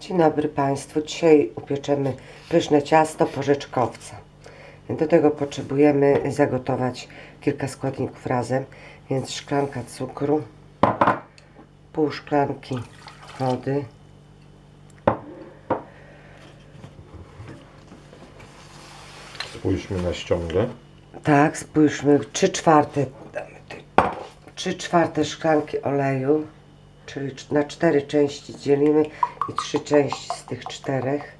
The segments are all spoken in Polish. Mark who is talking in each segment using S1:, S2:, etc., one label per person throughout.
S1: Dzień dobry Państwu. Dzisiaj upieczemy pyszne ciasto porzeczkowca. Do tego potrzebujemy zagotować kilka składników razem, więc szklanka cukru, pół szklanki wody,
S2: Spójrzmy na ściągę.
S1: tak, spójrzmy, 3 czwarte, damy tu, 3 czwarte szklanki oleju, czyli na cztery części dzielimy i trzy części z tych czterech.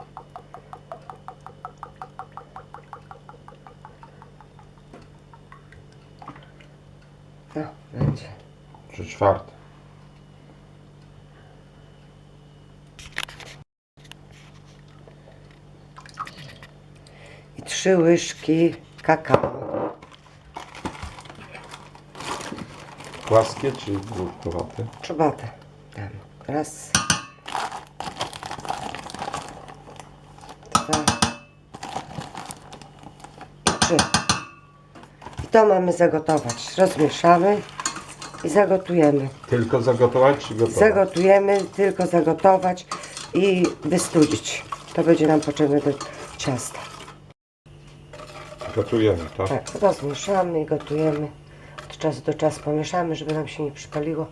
S1: No, będzie.
S2: Trzy czwarte.
S1: I trzy łyżki kakao.
S2: Płaskie czy główkowate?
S1: Czubatę. Dam. Raz. Dwa. Trzy. I to mamy zagotować. Rozmieszamy i zagotujemy.
S2: Tylko zagotować czy gotować?
S1: Zagotujemy, tylko zagotować i wystudzić. To będzie nam potrzebne do ciasta.
S2: Gotujemy, tak?
S1: Tak, rozmieszamy i gotujemy. Od czasu do czasu pomieszamy, żeby nam się nie przypaliło.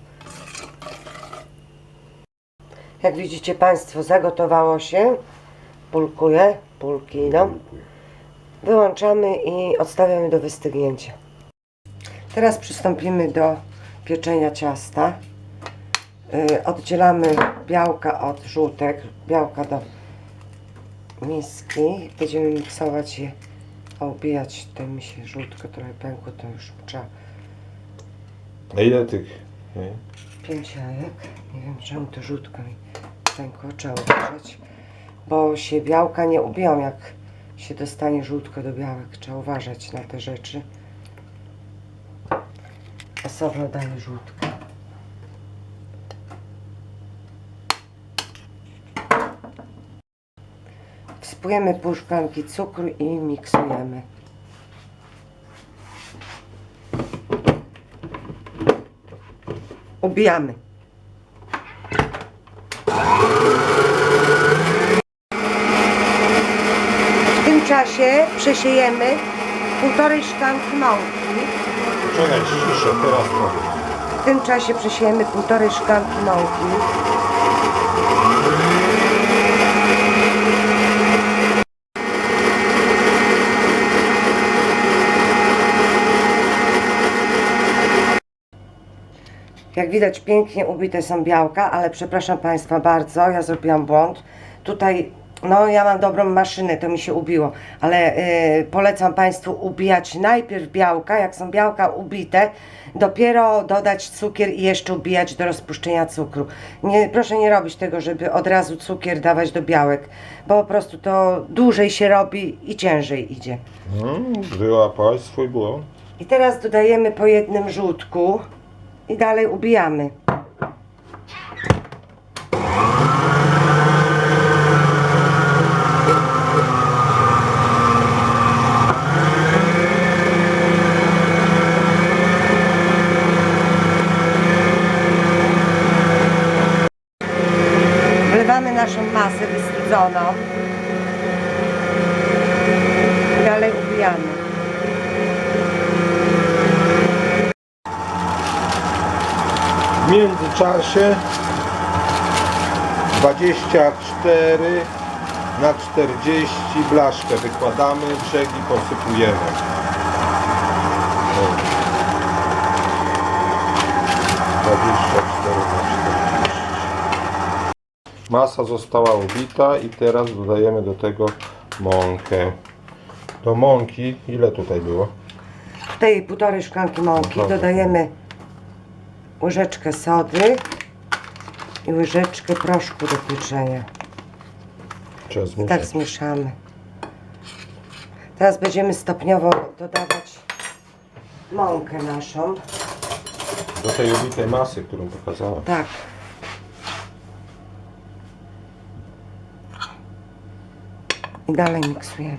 S1: Jak widzicie Państwo, zagotowało się. Pulkuje, pulki idą. Wyłączamy i odstawiamy do wystygnięcia. Teraz przystąpimy do pieczenia ciasta. Yy, Oddzielamy białka od żółtek, białka do miski. Będziemy miksować je, a ubijać. To mi się żółtko trochę pękło, to już trzeba
S2: A ile tych? nie?
S1: pięć jajek. Nie wiem czemu to żółtko mi trzeba uważać. Bo się białka nie ubiją, jak się dostanie żółtko do białek. Trzeba uważać na te rzeczy. Osobno daję żółtko. Wsypujemy pół szklanki cukru i miksujemy. Ubijamy. W tym czasie przesiejemy półtorej szklanki mąki.
S2: Czekaj, ciszę, teraz powiem.
S1: W tym czasie przesiejemy półtorej szklanki mąki. Jak widać pięknie ubite są białka, ale przepraszam Państwa bardzo, ja zrobiłam błąd. Tutaj, no ja mam dobrą maszynę, to mi się ubiło, ale y, polecam Państwu ubijać najpierw białka, jak są białka ubite, dopiero dodać cukier i jeszcze ubijać do rozpuszczenia cukru. Nie, proszę nie robić tego, żeby od razu cukier dawać do białek, bo po prostu to dłużej się robi i ciężej idzie.
S2: Hmm, wyłapałaś swój błąd.
S1: I teraz dodajemy po jednym żółtku i dalej ubijamy. Wlewamy naszą masę wystudzoną dalej ubijamy.
S2: Międzyczasie 24 na 40 blaszkę wykładamy, brzegi posypujemy. O. 24 na 40. Masa została ubita i teraz dodajemy do tego mąkę. Do mąki, ile tutaj było?
S1: Tutaj półtorej szklanki mąki
S2: Dobra.
S1: dodajemy łyżeczkę sody i łyżeczkę proszku do pieczenia.
S2: Trzeba
S1: I tak zmieszamy. Teraz będziemy stopniowo dodawać mąkę naszą.
S2: Do tej ubitej masy, którą pokazałem.
S1: Tak. I dalej miksujemy.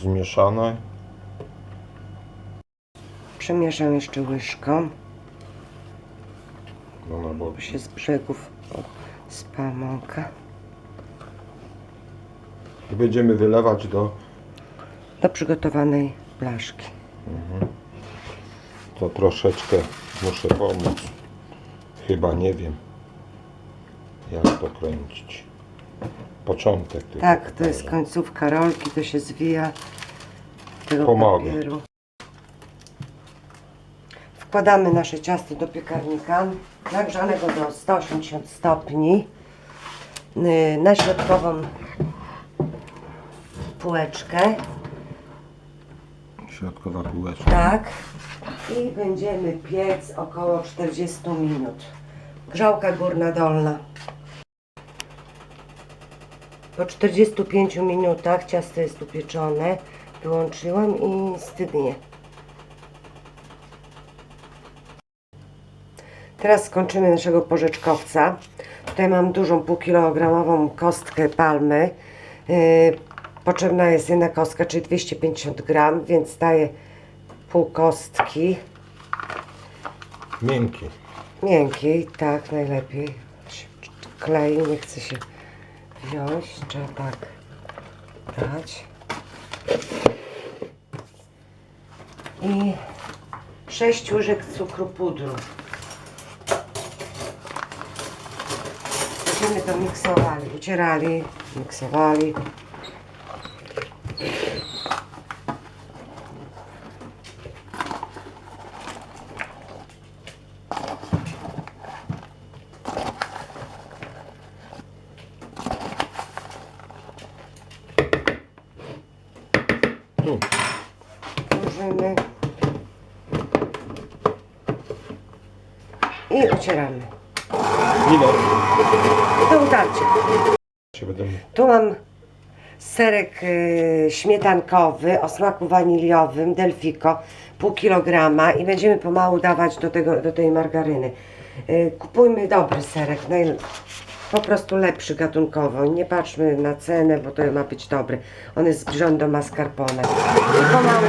S2: Mąka zmieszana.
S1: Przemieszam jeszcze łyżką,
S2: No na bok.
S1: bo się z brzegów spała mąka.
S2: I będziemy wylewać do...
S1: Do przygotowanej blaszki.
S2: To troszeczkę muszę pomóc. Chyba nie wiem, jak to kręcić. Początek tylko.
S1: Tak, to jest końcówka rolki, to się zwija tego
S2: Pomogę.
S1: papieru. Wkładamy nasze ciasto do piekarnika, nagrzanego do 180 stopni, yy, na środkową półeczkę,
S2: Środkowa półeczka.
S1: tak, i będziemy piec około 40 minut. Grzałka górna dolna. Po 45 minutach ciasto jest upieczone. Wyłączyłam i stydnie. Teraz skończymy naszego porzeczkowca. Tutaj mam dużą półkilogramową kostkę palmy. Yy, potrzebna jest jedna kostka, czyli 250 gram, więc daję pół kostki.
S2: Miękki.
S1: Miękkiej, tak, najlepiej. Klei, nie chce się wziąć. Trzeba tak dać. I 6 łyżek cukru pudru. Będziemy to miksowali, ucierali, miksowali.
S2: Tu.
S1: Włożymy. I ucieramy.
S2: Ile?
S1: Do utarcia.
S2: Się będę...
S1: Tu mam serek y, śmietankowy o smaku waniliowym, Delfico, pół kilograma i będziemy pomału dawać do, tego, do tej margaryny. Y, kupujmy dobry serek, najl- po prostu lepszy gatunkowo. Nie patrzmy na cenę, bo to ma być dobry. On jest zbliżony do mascarpone. I pomału.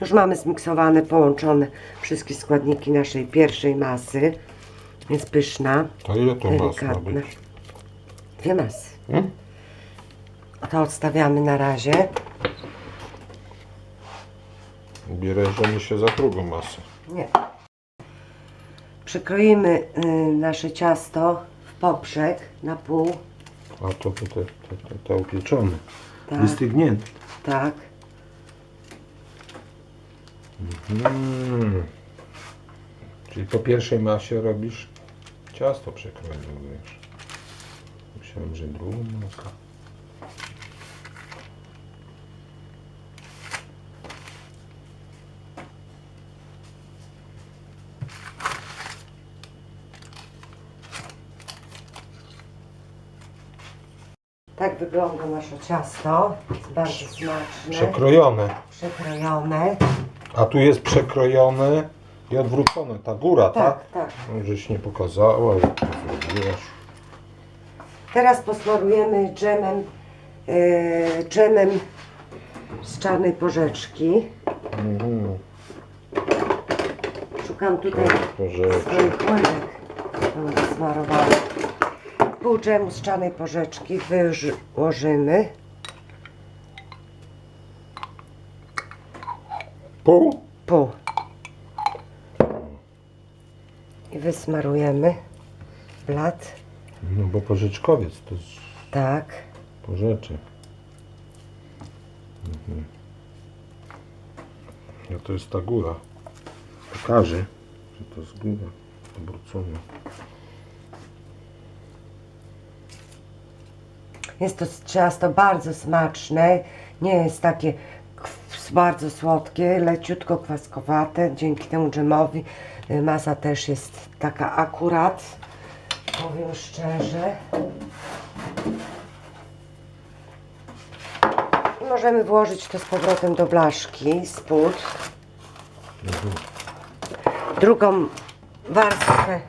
S1: Już mamy zmiksowane, połączone wszystkie składniki naszej pierwszej masy. Jest pyszna,
S2: To ile to mas ma
S1: delikatna.
S2: być?
S1: Dwie masy.
S2: Hmm?
S1: To odstawiamy na razie.
S2: Bierzemy się za drugą masę.
S1: Nie. Przekroimy y, nasze ciasto w poprzek na pół.
S2: A to te, te, te, te, te upieczone.
S1: Tak.
S2: Wystygnięte.
S1: Tak.
S2: Mm. Czyli po pierwszej masie robisz ciasto przekrojujesz. Myślałem, że drugą masę.
S1: Tak wygląda nasze ciasto. Jest bardzo smaczne.
S2: Przekrojone.
S1: Przekrojone.
S2: A tu jest przekrojone i odwrócone. Ta góra, tak?
S1: Tak, tak.
S2: No, Żeś nie pokazała, jak to zrobiłaś.
S1: Teraz posmarujemy dżemem, yy, dżemem z czarnej porzeczki.
S2: Mhm.
S1: Szukam tutaj swoich. Mam Smarowane. Pół dżemu z czarnej porzeczki wyłożymy.
S2: Pół?
S1: Pół. I wysmarujemy blat.
S2: No bo porzeczkowiec to jest
S1: Tak.
S2: porzeczek. Mhm. No to jest ta góra. Pokażę, że to jest góra obrócona.
S1: Jest to ciasto bardzo smaczne. Nie jest takie bardzo słodkie, leciutko kwaskowate. Dzięki temu dżemowi y, masa też jest taka akurat. Powiem szczerze. Możemy włożyć to z powrotem do blaszki spód. Drugą warstwę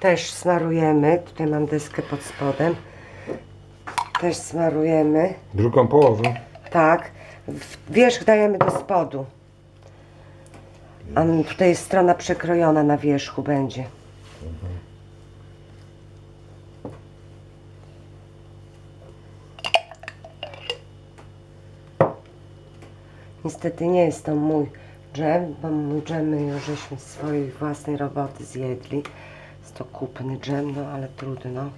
S1: Też smarujemy. Tutaj mam deskę pod spodem. Też smarujemy.
S2: Drugą połowę.
S1: Tak. Wierzch dajemy do spodu. A tutaj jest strona przekrojona na wierzchu będzie. Niestety nie jest to mój dżem, bo mój dżem my już żeśmy swojej własnej roboty zjedli. Jest to kupny dżem, no ale trudno.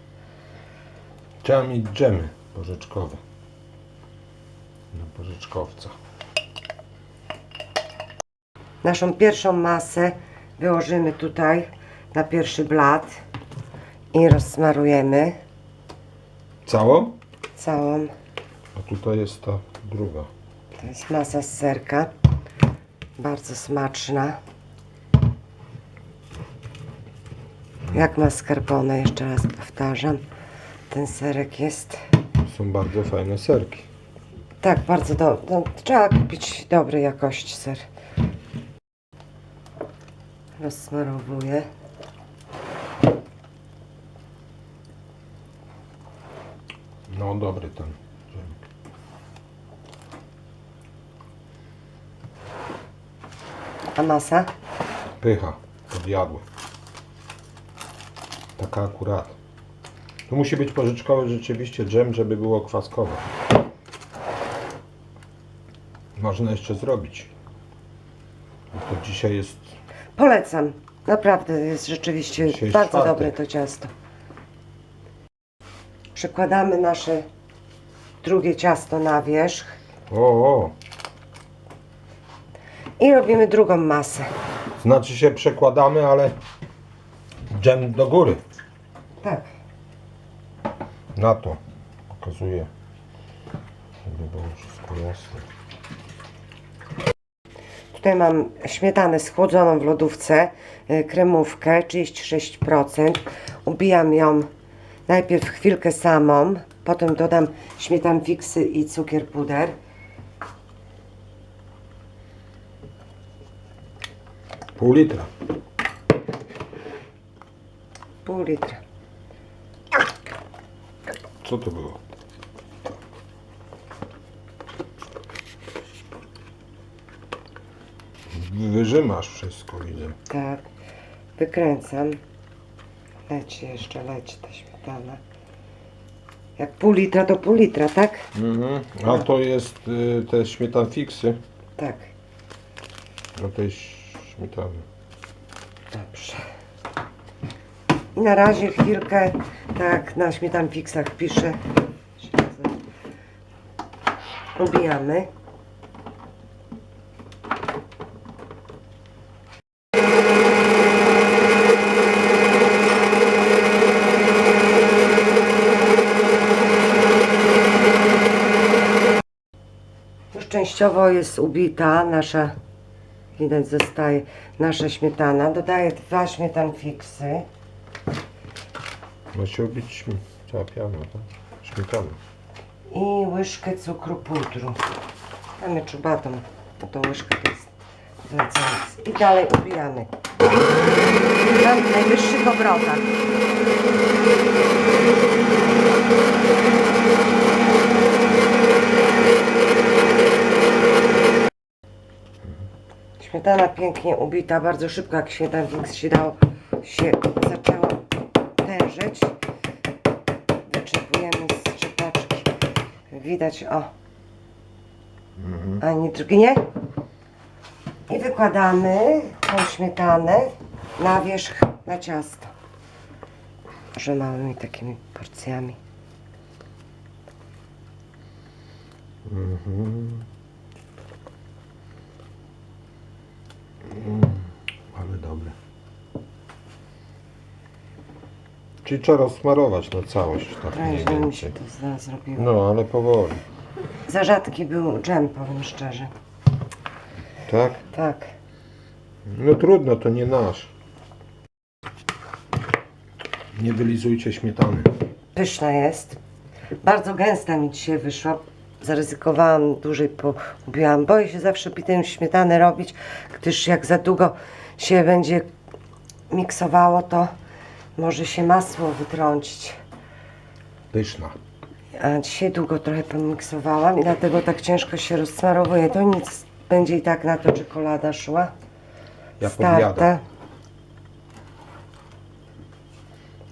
S2: Trzeba mieć dżemy porzeczkowe. Na porzeczkowca.
S1: Naszą pierwszą masę wyłożymy tutaj na pierwszy blat i rozsmarujemy
S2: Całą?
S1: całą.
S2: A tutaj jest ta druga.
S1: To jest masa z serka. Bardzo smaczna. Jak mascarpone, jeszcze raz powtarzam. Ten serek jest
S2: Są bardzo fajne serki.
S1: tak bardzo dobry. No, trzeba kupić dobrej jakości ser. Rozsmarowuję.
S2: No dobry ten.
S1: A masa?
S2: Pycha. Podjadły. Taka akurat. Tu musi być porzeczkowy rzeczywiście dżem, żeby było kwaskowe. Można jeszcze zrobić. To dzisiaj jest
S1: Polecam. Naprawdę jest rzeczywiście
S2: Dzisiaj jest
S1: bardzo
S2: czwartek.
S1: dobre to ciasto. Przykładamy nasze drugie ciasto na wierzch
S2: O, o.
S1: i robimy drugą masę.
S2: Znaczy się przekładamy, ale dżem do góry.
S1: Tak.
S2: Na to pokazuję. Żeby było wszystko jasne.
S1: Tutaj mam śmietanę schłodzoną w lodówce, y, kremówkę 36%. Ubijam ją najpierw chwilkę samą, potem dodam śmietan fiksy i cukier puder.
S2: Pół litra.
S1: Pół litra.
S2: Co to było? Wyżymasz wszystko, widzę.
S1: Tak. Wykręcam. Leci jeszcze, leci ta śmietana. Jak pół litra to pół litra, tak?
S2: Mhm. A to jest y, te śmietan fiksy
S1: Tak.
S2: do tej śmietany.
S1: Dobrze. I na razie chwilkę, tak na śmietan fiksach piszę. Ubijamy. Już częściowo jest ubita nasza Widać zostaje nasza śmietana. Dodaję dwa śmietan fiksy.
S2: Ma się ubić śmi- cała piana, tak?
S1: I łyżkę cukru pudru. Mamy czubatą, bo to łyżka to jest wracając. I dalej ubijamy. Na najwyższych obrotach. Śmietana pięknie ubita, bardzo szybko jak śmietan fix się dało, się zaczęło tężyć. Wyczepujemy z szczepaczki. Widać, o, ani drgnie. I wykładamy tą śmietanę na wierzch, na ciasto. Może małymi takimi porcjami.
S2: Ale dobre. Czyli trzeba rozsmarować na całość, tak mniej
S1: mi się
S2: więcej.
S1: to zrobiło.
S2: No, ale powoli.
S1: Za rzadki był dżem, powiem szczerze.
S2: Tak?
S1: Tak.
S2: No trudno, to nie nasz. Nie wylizujcie śmietany.
S1: Pyszna jest. Bardzo gęsta mi dzisiaj wyszła. Zaryzykowałam, dłużej pogubiłam. Boję się zawsze pitym śmietany robić, gdyż jak za długo się będzie miksowało, to Może się masło wytrącić.
S2: Pyszna.
S1: A dzisiaj długo trochę pomiksowałam i dlatego tak ciężko się rozsmarowuje. To nic, będzie i tak na to czekolada szła.
S2: Ja podjadam.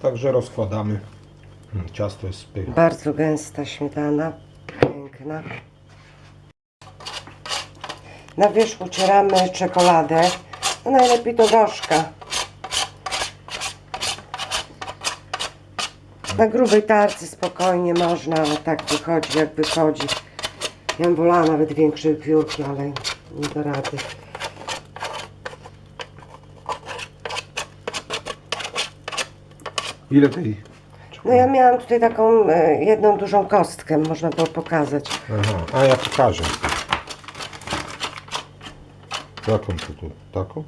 S2: Także rozkładamy. Mm, Ciasto jest pycha.
S1: Bardzo gęsta śmietana. Piękna. Na wierzch ucieramy czekoladę. No najlepiej do gorzka. Na grubej tarce spokojnie można, ale tak wychodzi jak wychodzi. Ja bym wolała nawet większej piórki, ale nie da rady.
S2: Ile tej?
S1: No ja miałam tutaj taką e, jedną dużą kostkę, można było pokazać.
S2: Aha, a ja pokażę. Jaką tu, tu? Taką?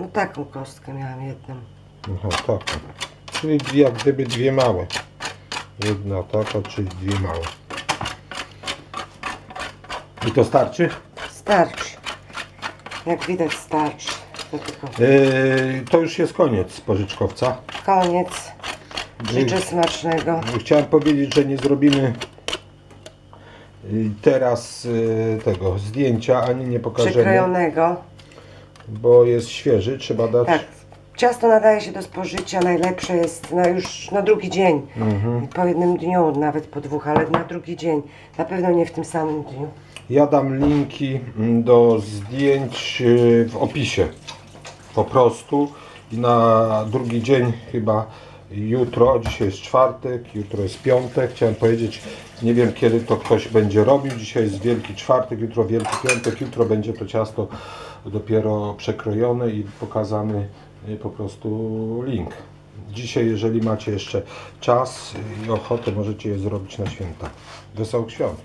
S1: No taką kostkę miałam jedną.
S2: Aha, taką. Czyli jak gdyby dwie małe. Jedna taka, czyli dwie małe. I to starczy?
S1: Starczy. Jak widać starczy. To tylko
S2: Yy, to już jest koniec pożyczkowca.
S1: koniec. Życzę smacznego.
S2: Chciałem powiedzieć, że nie zrobimy yy, teraz yy, tego zdjęcia, ani nie pokażemy,
S1: Przekrojonego.
S2: bo jest świeży, trzeba dać.
S1: Tak. Ciasto nadaje się do spożycia. Najlepsze jest na już na drugi dzień.
S2: Mhm.
S1: Po jednym dniu, nawet po dwóch, ale na drugi dzień. Na pewno nie w tym samym dniu.
S2: Ja dam linki do zdjęć yy, w opisie. Po prostu. I na drugi dzień chyba jutro, dzisiaj jest czwartek, jutro jest piątek. Chciałem powiedzieć, nie wiem kiedy to ktoś będzie robił. Dzisiaj jest Wielki Czwartek, jutro Wielki Piątek. Jutro będzie to ciasto dopiero przekrojone i pokazany yy, po prostu link. Dzisiaj, jeżeli macie jeszcze czas i ochotę, możecie je zrobić na święta. Wesołych świąt.